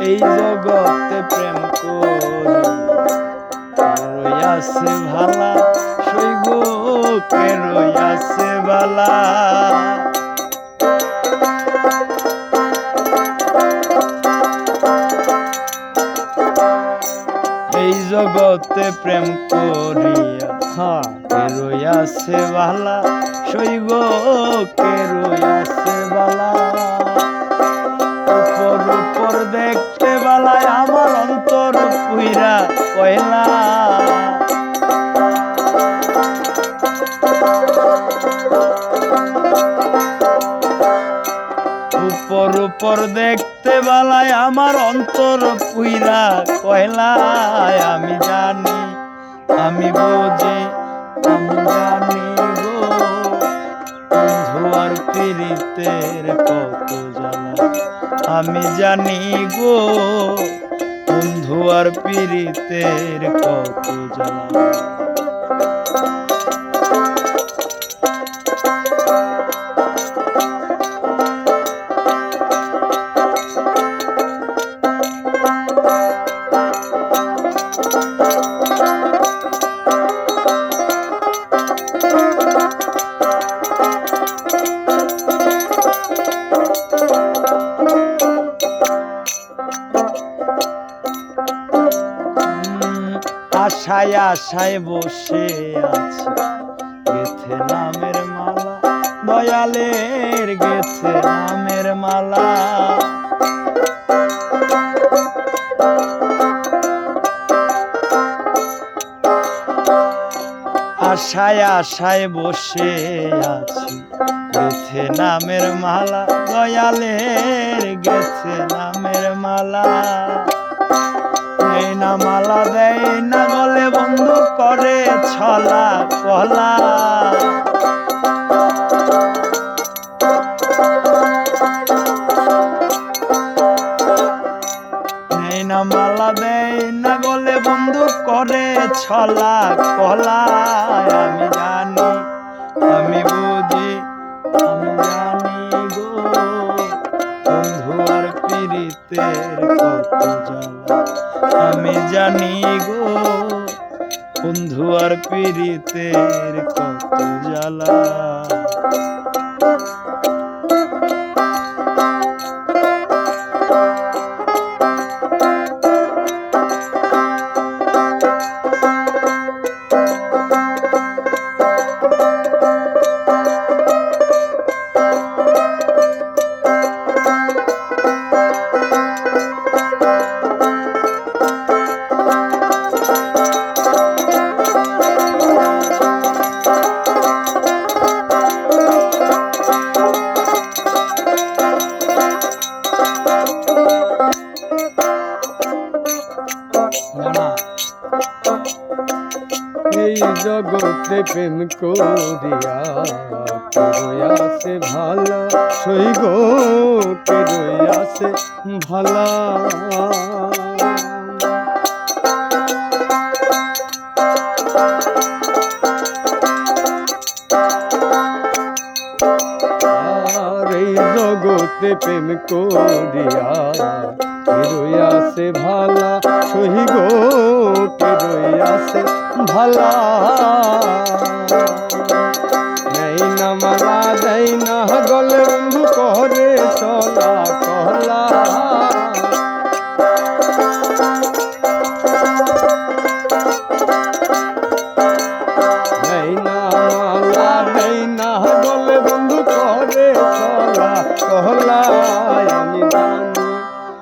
এই জগতে প্রেম করি। রইয়াছে ভালা সইগ কে রইয়াছে ভালা এই জগতে প্রেম করিয়া হ্যাঁ কে রইয়াছে ভালা সইগ কে রইয়াছে ভালা পুইরা পয়লা উপর উপর দেখতে বালায় আমার অন্তর পুইরা কয়লায় আমি জানি, আমি বুঝি, আমি জানি গো আর কত জ্বালা। আমি জানি গো বন্ধু আর পীড়িতের কত জ্বালা। আশায় আশায় বসে আছি। গেথে নামের মালা, দয়ালের গেথে নামের মালা। আশায় আশায় বসে আছি। গেথে নামের মালা, দয়ালের গেথে নামের মালা। এই না মালা, দেয় না বন্ধু করে ছলা না মালা দেয় না গলে বন্ধু করে ছলা কলা। আমি জানি, আমি বুঝি, আমি জানি গো, বন্ধু আর কত জ্বালা। আমি জানি গো। বন্ধু আর পীড়িতের কত জ্বালা। এই জগতে প্রেম করিয়া কে রইয়াছে ভালা সই গো কে রইয়াছে ভালা। আর এই জগতে প্রেম করিয়া কে রইয়াছে ভালা সহি গো কে রইয়াছে ভালা। নেই না মালা দেই না গলে বন্ধু করে চলা না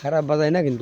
খারাপ বাজায় না কিন্তু